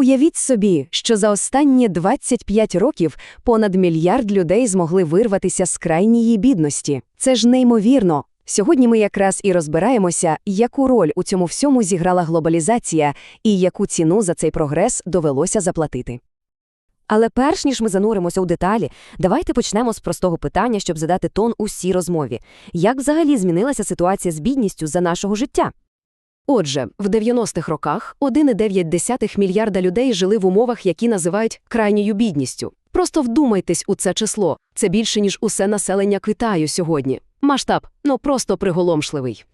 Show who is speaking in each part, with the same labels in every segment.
Speaker 1: Уявіть собі, що за останні 25 років понад мільярд людей змогли вирватися з крайньої бідності. Це ж неймовірно. Сьогодні ми якраз і розбираємося, яку роль у цьому всьому зіграла глобалізація і яку ціну за цей прогрес довелося заплатити.
Speaker 2: Але перш ніж ми зануримося у деталі, давайте почнемо з простого питання, щоб задати тон усій розмові. Як взагалі змінилася ситуація з бідністю за нашого життя?
Speaker 1: Отже, в 90-х роках 1,9 мільярда людей жили в умовах, які називають крайньою бідністю. Просто вдумайтесь у це число. Це більше, ніж усе населення Китаю сьогодні. Масштаб, ну просто приголомшливий.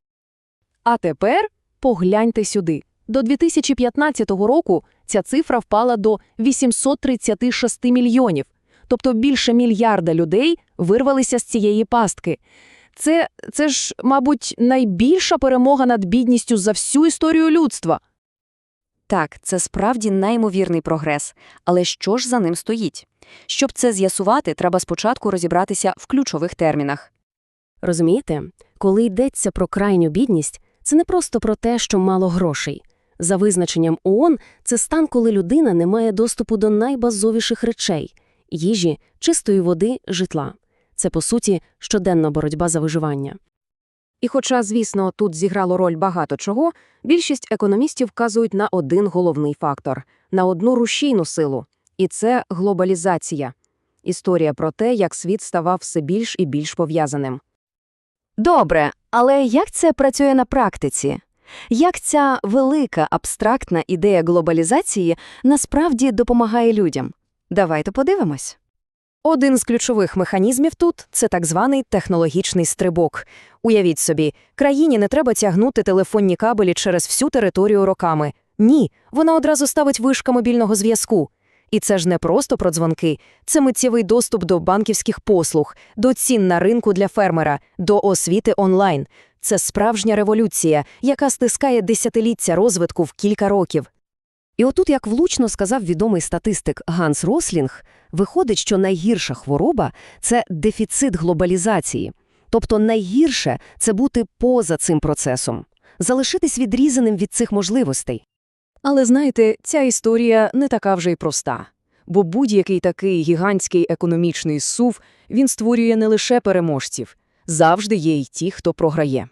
Speaker 1: А тепер погляньте сюди. До 2015 року ця цифра впала до 836 мільйонів. Тобто більше мільярда людей вирвалися з цієї пастки. Це, це ж, мабуть, найбільша перемога над бідністю за всю історію людства.
Speaker 2: Так, це справді неймовірний прогрес. Але що ж за ним стоїть? Щоб це з'ясувати, треба спочатку розібратися в ключових термінах.
Speaker 1: Розумієте, коли йдеться про крайню бідність, це не просто про те, що мало грошей. За визначенням ООН, це стан, коли людина не має доступу до найбазовіших речей – їжі, чистої води, житла. Це, по суті, щоденна боротьба за виживання. І хоча, звісно, тут зіграло роль багато чого, більшість економістів вказують на один головний фактор – на одну рушійну силу. І це глобалізація. Історія про те, як світ ставав все більш і більш пов'язаним.
Speaker 2: Добре, але як це працює на практиці? Як ця велика абстрактна ідея глобалізації насправді допомагає людям? Давайте подивимось.
Speaker 1: Один з ключових механізмів тут – це так званий технологічний стрибок. Уявіть собі, країні не треба тягнути телефонні кабелі через всю територію роками. Ні, вона одразу ставить вишка мобільного зв'язку. І це ж не просто про дзвонки, це миттєвий доступ до банківських послуг, до цін на ринку для фермера, до освіти онлайн. Це справжня революція, яка стискає десятиліття розвитку в кілька років. І отут, як влучно сказав відомий статистик Ганс Рослінг, виходить, що найгірша хвороба – це дефіцит глобалізації. Тобто найгірше – це бути поза цим процесом, залишитись відрізаним від цих можливостей. Але знаєте, ця історія не така вже й проста. Бо будь-який такий гігантський економічний сув, він створює не лише переможців, завжди є й ті, хто програє.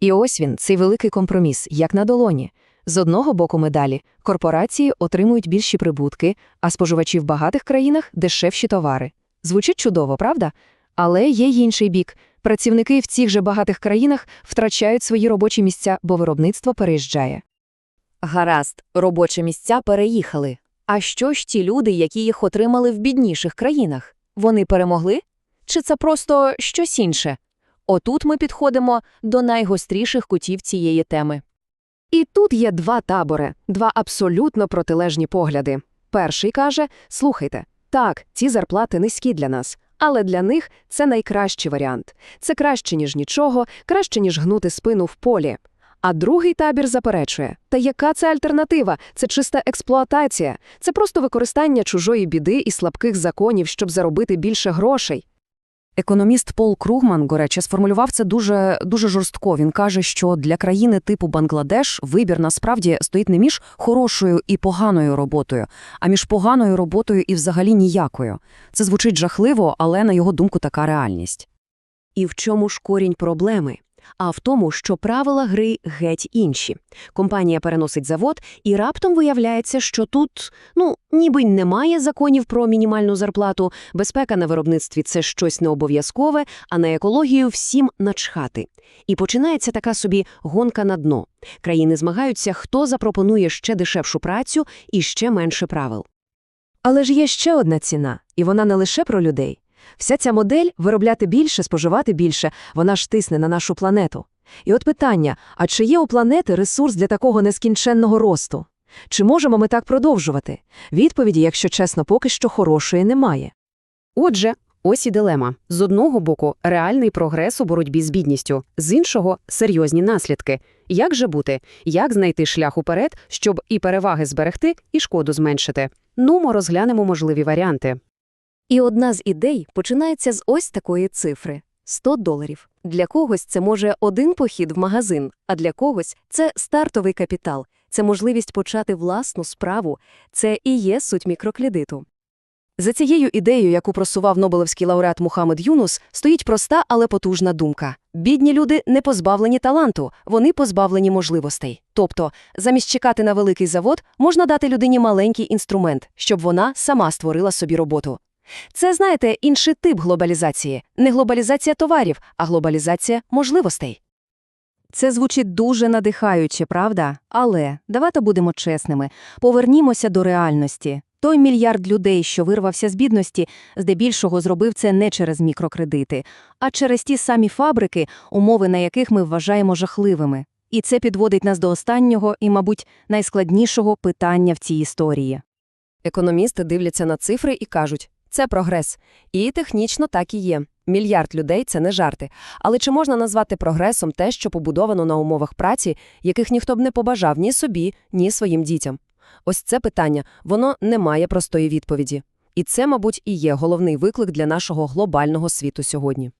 Speaker 1: І ось він, цей великий компроміс, як на долоні. З одного боку медалі корпорації отримують більші прибутки, а споживачі в багатих країнах – дешевші товари. Звучить чудово, правда? Але є й інший бік. Працівники в цих же багатих країнах втрачають свої робочі місця, бо виробництво переїжджає.
Speaker 2: Гаразд, робочі місця переїхали. А що ж ті люди, які їх отримали в бідніших країнах? Вони перемогли? Чи це просто щось інше? Отут ми підходимо до найгостріших кутів цієї теми.
Speaker 1: І тут є два табори, два абсолютно протилежні погляди. Перший каже: слухайте, так, ці зарплати низькі для нас, але для них це найкращий варіант. Це краще, ніж нічого, краще, ніж гнути спину в полі. А другий табір заперечує: та яка це альтернатива? Це чиста експлуатація, це просто використання чужої біди і слабких законів, щоб заробити більше грошей. Економіст Пол Кругман, горяче сформулював це дуже, дуже жорстко. Він каже, що для країни типу Бангладеш вибір насправді стоїть не між хорошою і поганою роботою, а між поганою роботою і взагалі ніякою. Це звучить жахливо, але на його думку така реальність. І в чому ж корінь проблеми? А в тому, що правила гри геть інші. Компанія переносить завод, і раптом виявляється, що тут, ну, ніби немає законів про мінімальну зарплату, безпека на виробництві це щось необов'язкове, а на екологію всім начхати. І починається така собі гонка на дно. Країни змагаються, хто запропонує ще дешевшу працю і ще менше правил. Але ж є ще одна ціна, і вона не лише про людей. Вся ця модель виробляти більше, споживати більше, вона ж тисне на нашу планету. І от питання: а чи є у планети ресурс для такого нескінченного росту? Чи можемо ми так продовжувати? Відповіді, якщо чесно, поки що хорошої немає. Отже, ось і дилема. З одного боку, реальний прогрес у боротьбі з бідністю, з іншого серйозні наслідки. Як же бути? Як знайти шлях уперед, щоб і переваги зберегти, і шкоду зменшити? Ну, ми розглянемо можливі варіанти.
Speaker 2: І одна з ідей починається з ось такої цифри – 100 доларів. Для когось це може один похід в магазин, а для когось це стартовий капітал.
Speaker 1: це можливість почати власну справу. Це і є суть мікрокредиту. За цією ідеєю, яку просував Нобелевський лауреат Мухаммед Юнус, стоїть проста, але потужна думка. Бідні люди не позбавлені таланту, вони позбавлені можливостей. Тобто, замість чекати на великий завод, можна дати людині маленький інструмент, щоб вона сама створила собі роботу. Це, знаєте, інший тип глобалізації. Не глобалізація товарів, а глобалізація можливостей.
Speaker 2: Це звучить дуже надихаюче, правда? Але давайте будемо чесними. Повернімося до реальності. Той мільярд людей, що вирвався з бідності, здебільшого зробив це не через мікрокредити, а через ті самі фабрики, умови на яких ми вважаємо жахливими. І це підводить нас до останнього і, мабуть, найскладнішого питання в цій історії.
Speaker 1: Економісти дивляться на цифри і кажуть, це прогрес. І технічно так і є. Мільярд людей – це не жарти. Але чи можна назвати прогресом те, що побудовано на умовах праці, яких ніхто б не побажав ні собі, ні своїм дітям? Ось це питання, воно не має простої відповіді. І це, мабуть, і є головний виклик для нашого глобального світу сьогодні.